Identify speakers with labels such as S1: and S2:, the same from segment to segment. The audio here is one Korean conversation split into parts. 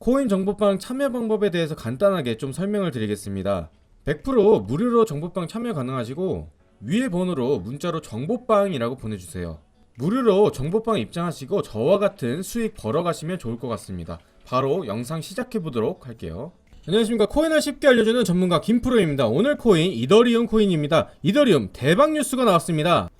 S1: 코인 정보방 참여 방법에 대해서 간단하게 좀 설명을 드리겠습니다. 100% 무료로 정보방 참여 가능하시고 위에 번호로 문자로 정보방이라고 보내주세요. 무료로 정보방 입장하시고 저와 같은 수익 벌어가시면 좋을 것 같습니다. 바로 영상 시작해 보도록 할게요. 안녕하십니까 코인을 쉽게 알려주는 전문가 김프로입니다. 오늘 코인 이더리움 코인입니다. 이더리움 대박 뉴스가 나왔습니다.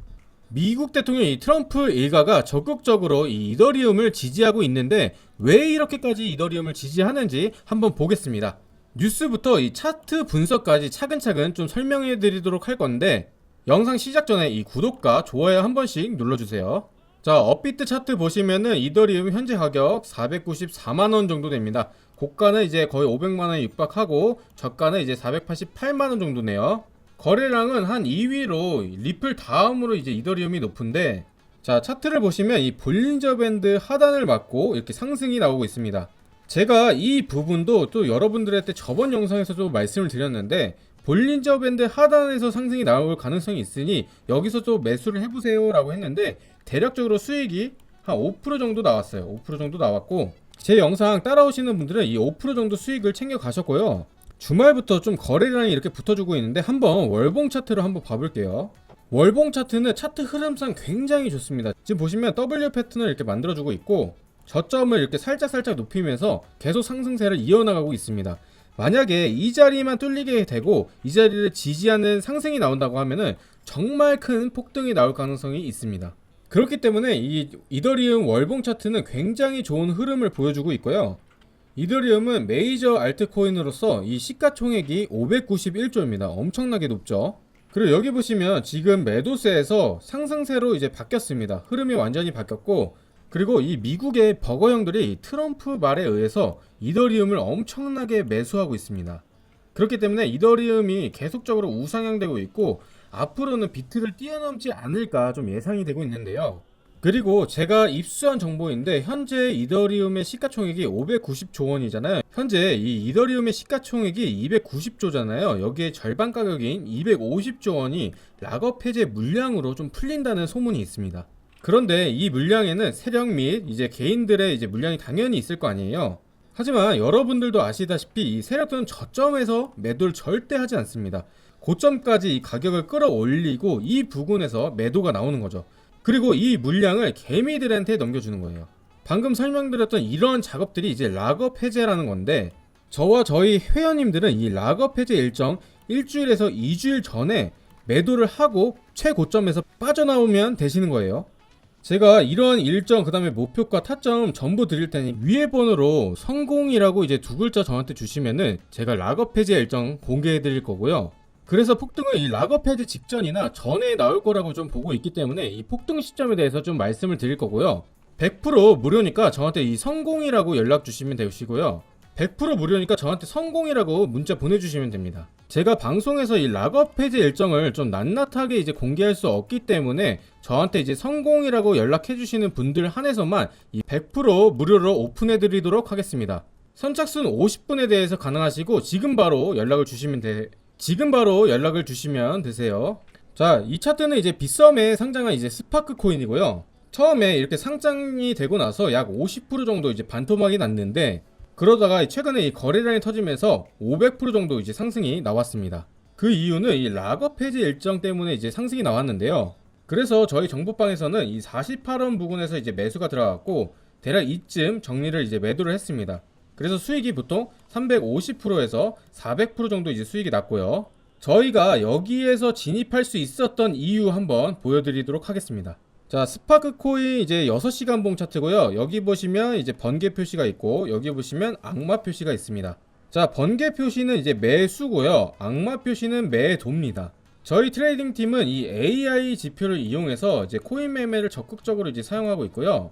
S1: 미국 대통령 이 트럼프 일가가 적극적으로 이 이더리움을 지지하고 있는데 왜 이렇게까지 이더리움을 지지하는지 한번 보겠습니다. 뉴스부터 이 차트 분석까지 차근차근 좀 설명해 드리도록 할 건데 영상 시작 전에 이 구독과 좋아요 한 번씩 눌러주세요. 자, 업비트 차트 보시면은 이더리움 현재 가격 494만원 정도 됩니다. 고가는 이제 거의 500만원에 육박하고 저가는 이제 488만원 정도네요. 거래량은 한 2위로 리플 다음으로 이제 이더리움이 높은데 자 차트를 보시면 이 볼린저 밴드 하단을 맞고 이렇게 상승이 나오고 있습니다. 제가 이 부분도 또 여러분들한테 저번 영상에서도 말씀을 드렸는데 볼린저 밴드 하단에서 상승이 나올 가능성이 있으니 여기서 또 매수를 해보세요 라고 했는데 대략적으로 수익이 한 5% 정도 나왔어요. 5% 정도 나왔고 제 영상 따라오시는 분들은 이 5% 정도 수익을 챙겨 가셨고요. 주말부터 좀 거래량이 이렇게 붙어주고 있는데 한번 월봉 차트로 한번 봐볼게요. 월봉 차트는 차트 흐름상 굉장히 좋습니다. 지금 보시면 W 패턴을 이렇게 만들어주고 있고 저점을 이렇게 살짝살짝 높이면서 계속 상승세를 이어나가고 있습니다. 만약에 이 자리만 뚫리게 되고 이 자리를 지지하는 상승이 나온다고 하면은 정말 큰 폭등이 나올 가능성이 있습니다. 그렇기 때문에 이 이더리움 월봉 차트는 굉장히 좋은 흐름을 보여주고 있고요. 이더리움은 메이저 알트코인으로서 이 시가총액이 591조입니다. 엄청나게 높죠. 그리고 여기 보시면 지금 매도세에서 상승세로 이제 바뀌었습니다. 흐름이 완전히 바뀌었고 그리고 이 미국의 버거 형들이 트럼프 말에 의해서 이더리움을 엄청나게 매수하고 있습니다. 그렇기 때문에 이더리움이 계속적으로 우상향되고 있고 앞으로는 비트를 뛰어넘지 않을까 좀 예상이 되고 있는데요. 그리고 제가 입수한 정보인데 현재 이더리움의 시가총액이 590조 원이잖아요. 현재 이 이더리움의 시가총액이 290조잖아요. 여기에 절반 가격인 250조 원이 락업 해제 물량으로 좀 풀린다는 소문이 있습니다. 그런데 이 물량에는 세력 및 이제 개인들의 이제 물량이 당연히 있을 거 아니에요. 하지만 여러분들도 아시다시피 이 세력들은 저점에서 매도를 절대 하지 않습니다. 고점까지 이 가격을 끌어올리고 이 부근에서 매도가 나오는 거죠. 그리고 이 물량을 개미들한테 넘겨주는 거예요. 방금 설명드렸던 이런 작업들이 이제 락업 해제라는 건데 저와 저희 회원님들은 이 락업 해제 일정 일주일에서 2주일 전에 매도를 하고 최고점에서 빠져나오면 되시는 거예요. 제가 이런 일정 그 다음에 목표가 타점 전부 드릴 테니 위에 번호로 성공이라고 이제 두 글자 저한테 주시면은 제가 락업 해제 일정 공개해 드릴 거고요. 그래서 폭등은 이 락업 해제 직전이나 전에 나올 거라고 좀 보고 있기 때문에 이 폭등 시점에 대해서 좀 말씀을 드릴 거고요. 100% 무료니까 저한테 이 성공이라고 연락 주시면 되시고요. 100% 무료니까 저한테 성공이라고 문자 보내주시면 됩니다. 제가 방송에서 이 락업 해제 일정을 좀 낱낱하게 이제 공개할 수 없기 때문에 저한테 이제 성공이라고 연락해 주시는 분들 한해서만 이 100% 무료로 오픈해 드리도록 하겠습니다. 선착순 50분에 대해서 가능하시고 지금 바로 연락을 주시면 돼 지금 바로 연락을 주시면 되세요. 자, 이 차트는 이제 빗썸에 상장한 이제 스파크 코인이고요. 처음에 이렇게 상장이 되고 나서 약 50% 정도 이제 반토막이 났는데 그러다가 최근에 이 거래량이 터지면서 500% 정도 이제 상승이 나왔습니다. 그 이유는 이 락업 해제 일정 때문에 이제 상승이 나왔는데요. 그래서 저희 정보방에서는 이 48원 부근에서 이제 매수가 들어갔고 대략 이쯤 정리를 이제 매도를 했습니다. 그래서 수익이 보통 350%에서 400% 정도 이제 수익이 났고요. 저희가 여기에서 진입할 수 있었던 이유 한번 보여드리도록 하겠습니다. 자, 스파크 코인 이제 6시간 봉 차트고요. 여기 보시면 이제 번개 표시가 있고 여기 보시면 악마 표시가 있습니다. 자, 번개 표시는 이제 매수고요. 악마 표시는 매도입니다. 저희 트레이딩 팀은 이 AI 지표를 이용해서 이제 코인 매매를 적극적으로 이제 사용하고 있고요.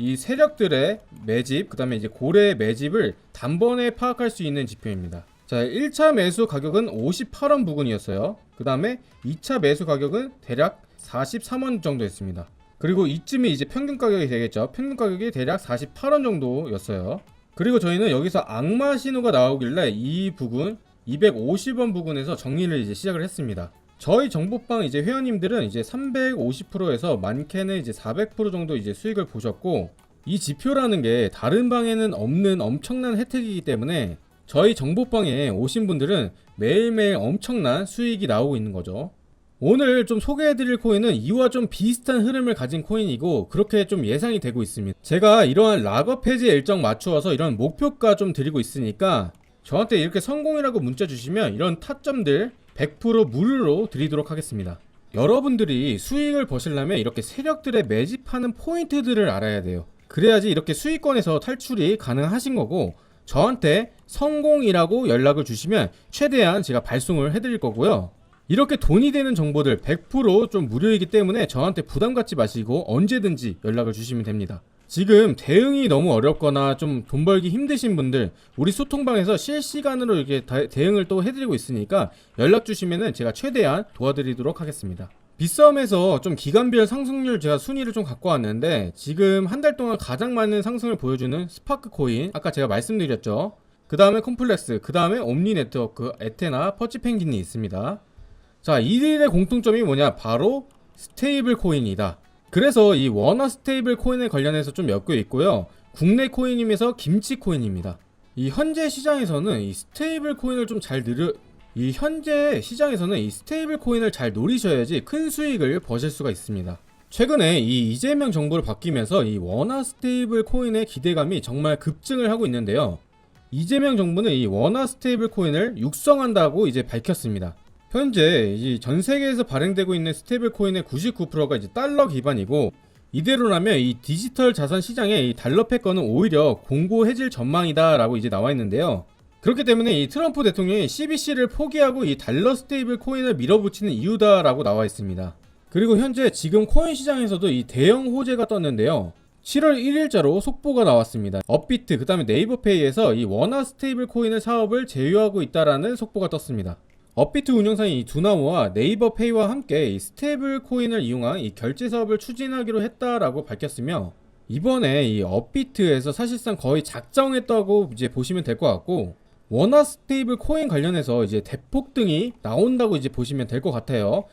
S1: 이 세력들의 매집, 그 다음에 이제 고래의 매집을 단번에 파악할 수 있는 지표입니다. 자, 1차 매수 가격은 58원 부근이었어요. 그 다음에 2차 매수 가격은 대략 43원 정도였습니다. 그리고 이쯤이 이제 평균 가격이 되겠죠. 평균 가격이 대략 48원 정도였어요. 그리고 저희는 여기서 악마 신호가 나오길래 이 부근 250원 부근에서 정리를 이제 시작을 했습니다. 저희 정보방 이제 회원님들은 이제 350%에서 많게는 이제 400% 정도 이제 수익을 보셨고 이 지표라는 게 다른 방에는 없는 엄청난 혜택이기 때문에 저희 정보방에 오신 분들은 매일매일 엄청난 수익이 나오고 있는 거죠. 오늘 좀 소개해드릴 코인은 이와 좀 비슷한 흐름을 가진 코인이고 그렇게 좀 예상이 되고 있습니다. 제가 이러한 락업 해지 일정 맞추어서 이런 목표가 좀 드리고 있으니까 저한테 이렇게 성공이라고 문자 주시면 이런 타점들 100% 무료로 드리도록 하겠습니다. 여러분들이 수익을 버시려면 이렇게 세력들의 매집하는 포인트들을 알아야 돼요. 그래야지 이렇게 수익권에서 탈출이 가능하신 거고 저한테 성공이라고 연락을 주시면 최대한 제가 발송을 해드릴 거고요. 이렇게 돈이 되는 정보들 100%좀 무료이기 때문에 저한테 부담 갖지 마시고 언제든지 연락을 주시면 됩니다. 지금 대응이 너무 어렵거나 좀 돈 벌기 힘드신 분들 우리 소통방에서 실시간으로 이렇게 다- 대응을 또 해드리고 있으니까 연락 주시면은 제가 최대한 도와드리도록 하겠습니다. 빗싸움에서 좀 기간별 상승률 제가 순위를 좀 갖고 왔는데 지금 한 달 동안 가장 많은 상승을 보여주는 스파크 코인 아까 제가 말씀드렸죠. 그 다음에 콤플렉스, 그 다음에 옴니 네트워크, 에테나, 퍼치 펭귄이 있습니다. 자, 이들의 공통점이 뭐냐? 바로 스테이블 코인이다. 그래서 이 원화 스테이블 코인에 관련해서 좀 엮여 있고요. 국내 코인임에서 김치 코인입니다. 이 현재 시장에서는 이 스테이블 코인을 좀 잘 늘려 이 현재 시장에서는 이 스테이블 코인을 잘 노리셔야지 큰 수익을 버실 수가 있습니다. 최근에 이 이재명 정부를 바뀌면서 이 원화 스테이블 코인의 기대감이 정말 급증을 하고 있는데요. 이재명 정부는 이 원화 스테이블 코인을 육성한다고 이제 밝혔습니다. 현재 이전 세계에서 발행되고 있는 스테이블 코인의 99%가 이제 달러 기반이고 이대로라면 이 디지털 자산 시장의 이 달러 패권은 오히려 공고해질 전망이다라고 이제 나와 있는데요. 그렇기 때문에 이 트럼프 대통령이 CBC를 포기하고 이 달러 스테이블 코인을 밀어붙이는 이유다라고 나와 있습니다. 그리고 현재 지금 코인 시장에서도 이 대형 호재가 떴는데요. 7월 1일자로 속보가 나왔습니다. 업비트 그 다음에 네이버페이에서 이 원화 스테이블 코인의 사업을 제휴하고 있다라는 속보가 떴습니다. 업비트 운영사인 이 두나무와 네이버 페이와 함께 이 스테이블 코인을 이용한 이 결제 사업을 추진하기로 했다라고 밝혔으며 이번에 이 업비트에서 사실상 거의 작정했다고 이제 보시면 될 것 같고 원화 스테이블 코인 관련해서 이제 대폭 등이 나온다고 이제 보시면 될 것 같아요.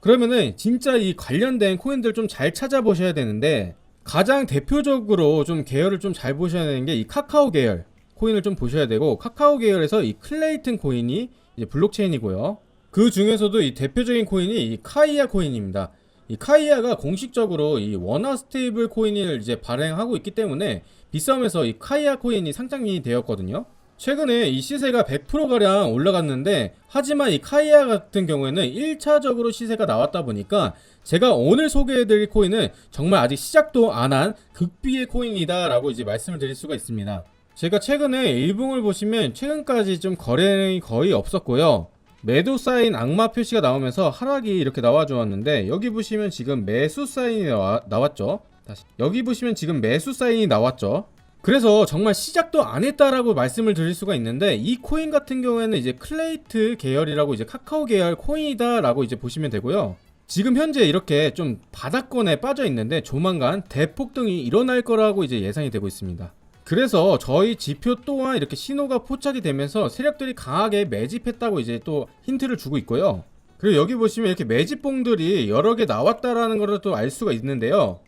S1: 그러면은 진짜 이 관련된 코인들 좀 잘 찾아보셔야 되는데 가장 대표적으로 좀 계열을 좀 잘 보셔야 되는 게 이 카카오 계열 코인을 좀 보셔야 되고 카카오 계열에서 이 클레이튼 코인이 이제 블록체인이고요. 그 중에서도 이 대표적인 코인이 이 카이아 코인입니다. 이 카이아가 공식적으로 이 원화 스테이블 코인을 이제 발행하고 있기 때문에 빗싸움에서 이 카이아 코인이 상장이 되었거든요. 최근에 이 시세가 100%가량 올라갔는데 하지만 이 카이아 같은 경우에는 1차적으로 시세가 나왔다 보니까 제가 오늘 소개해드릴 코인은 정말 아직 시작도 안 한 극비의 코인이다 라고 이제 말씀을 드릴 수가 있습니다 제가 최근에 일봉을 보시면 최근까지 좀 거래량이 거의 없었고요 매도 사인 악마 표시가 나오면서 하락이 이렇게 나와 주었는데 여기 보시면 지금 매수 사인이 나와, 나왔죠 다시 여기 보시면 지금 매수 사인이 나왔죠 그래서 정말 시작도 안 했다라고 말씀을 드릴 수가 있는데 이 코인 같은 경우에는 이제 클레이트 계열이라고 이제 카카오 계열 코인이다라고 이제 보시면 되고요. 지금 현재 이렇게 좀 바닥권에 빠져 있는데 조만간 대폭등이 일어날 거라고 이제 예상이 되고 있습니다. 그래서 저희 지표 또한 이렇게 신호가 포착이 되면서 세력들이 강하게 매집했다고 이제 또 힌트를 주고 있고요. 그리고 여기 보시면 이렇게 매집봉들이 여러 개 나왔다라는 것을 또 알 수가 있는데요.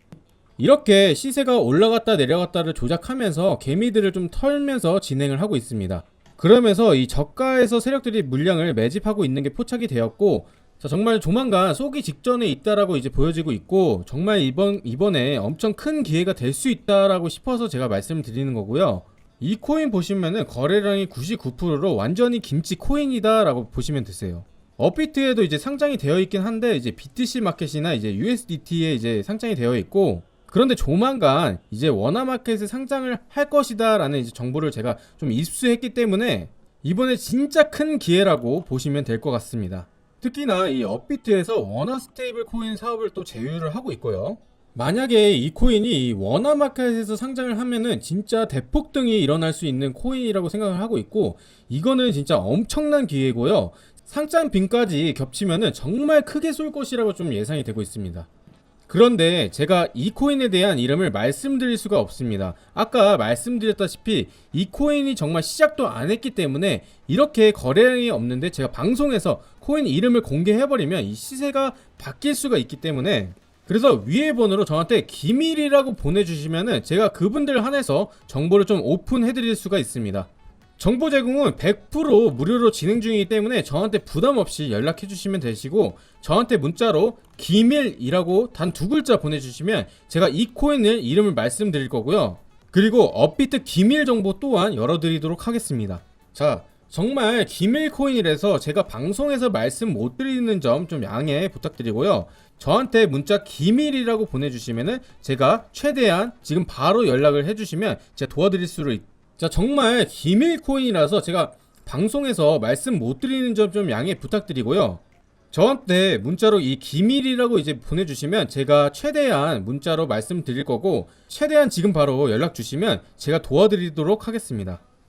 S1: 이렇게 시세가 올라갔다 내려갔다를 조작하면서 개미들을 좀 털면서 진행을 하고 있습니다. 그러면서 이 저가에서 세력들이 물량을 매집하고 있는 게 포착이 되었고 자, 정말 조만간 쏘기 직전에 있다라고 이제 보여지고 있고 정말 이번 이번에 엄청 큰 기회가 될 수 있다라고 싶어서 제가 말씀을 드리는 거고요. 이 코인 보시면은 거래량이 99%로 완전히 김치 코인이다라고 보시면 되세요. 업비트에도 이제 상장이 되어 있긴 한데 이제 BTC 마켓이나 이제 USDT에 이제 상장이 되어 있고 그런데 조만간 이제 원화 마켓에 상장을 할 것이다라는 이제 정보를 제가 좀 입수했기 때문에 이번에 진짜 큰 기회라고 보시면 될 것 같습니다. 특히나 이 업비트에서 원화 스테이블 코인 사업을 또 제휴를 하고 있고요. 만약에 이 코인이 이 원화 마켓에서 상장을 하면은 진짜 대폭등이 일어날 수 있는 코인이라고 생각을 하고 있고 이거는 진짜 엄청난 기회고요. 상장 빈까지 겹치면은 정말 크게 쏠 것이라고 좀 예상이 되고 있습니다. 그런데 제가 이 코인에 대한 이름을 말씀드릴 수가 없습니다. 아까 말씀드렸다시피 이 코인이 정말 시작도 안 했기 때문에 이렇게 거래량이 없는데 제가 방송에서 코인 이름을 공개해버리면 이 시세가 바뀔 수가 있기 때문에 그래서 위에 번호로 저한테 기밀이라고 보내주시면은 제가 그분들 한해서 정보를 좀 오픈해드릴 수가 있습니다. 정보 제공은 100% 무료로 진행 중이기 때문에 저한테 부담 없이 연락해 주시면 되시고 저한테 문자로 기밀이라고 단 두 글자 보내주시면 제가 이 코인을 이름을 말씀드릴 거고요. 그리고 업비트 기밀 정보 또한 열어드리도록 하겠습니다. 자, 정말 기밀 코인이라서 제가 방송에서 말씀 못 드리는 점 좀 양해 부탁드리고요. 저한테 문자 기밀이라고 보내주시면은 제가 최대한 지금 바로 연락을 해주시면 제가 도와드릴 수를 있... 자 정말 기밀 코인이라서 제가 방송에서 말씀 못 드리는 점 좀 양해 부탁드리고요. 저한테 문자로 이 기밀이라고 이제 보내주시면 제가 최대한 문자로 말씀드릴 거고 최대한 지금 바로 연락 주시면 제가 도와드리도록 하겠습니다.